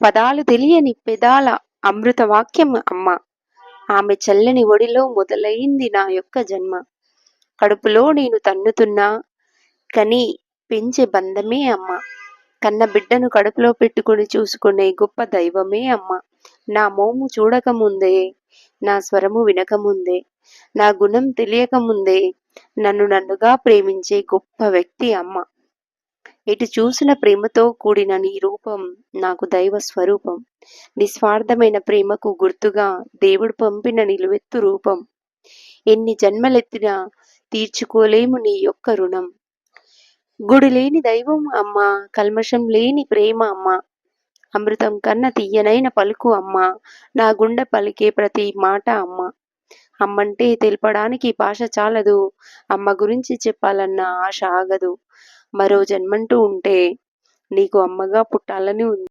పదాలు తెలియని పెదాల అమృత వాక్యం అమ్మ. ఆమె చల్లని ఒడిలో మొదలైంది నా యొక్క జన్మ. కడుపులో నేను తన్నుతున్నా కని పెంచే బంధమే అమ్మ. కన్న బిడ్డను కడుపులో పెట్టుకుని చూసుకునే గొప్ప దైవమే అమ్మ. నా మోము చూడకముందే నా స్వరము వినకముందే నా గుణం తెలియకముందే నన్ను నన్నుగా ప్రేమించే గొప్ప వ్యక్తి అమ్మ. ఇటు చూసిన ప్రేమతో కూడిన నీ రూపం నాకు దైవ స్వరూపం. నిస్వార్థమైన ప్రేమకు గుర్తుగా దేవుడు పంపిన నిలువెత్తు రూపం. ఎన్ని జన్మలెత్తినా తీర్చుకోలేము నీ యొక్క రుణం. గుడి లేని దైవం అమ్మ కల్మషం లేని ప్రేమ అమ్మ. అమృతం కన్న తీయనైన పలుకు అమ్మ నా గుండె పలికే ప్రతి మాట అమ్మ. అమ్మంటే తెలపడానికి భాష చాలదు అమ్మ గురించి చెప్పాలన్న ఆశ ఆగదు. మరో జన్మంటూ ఉంటే నీకు అమ్మగా పుట్టాలని ఉంది.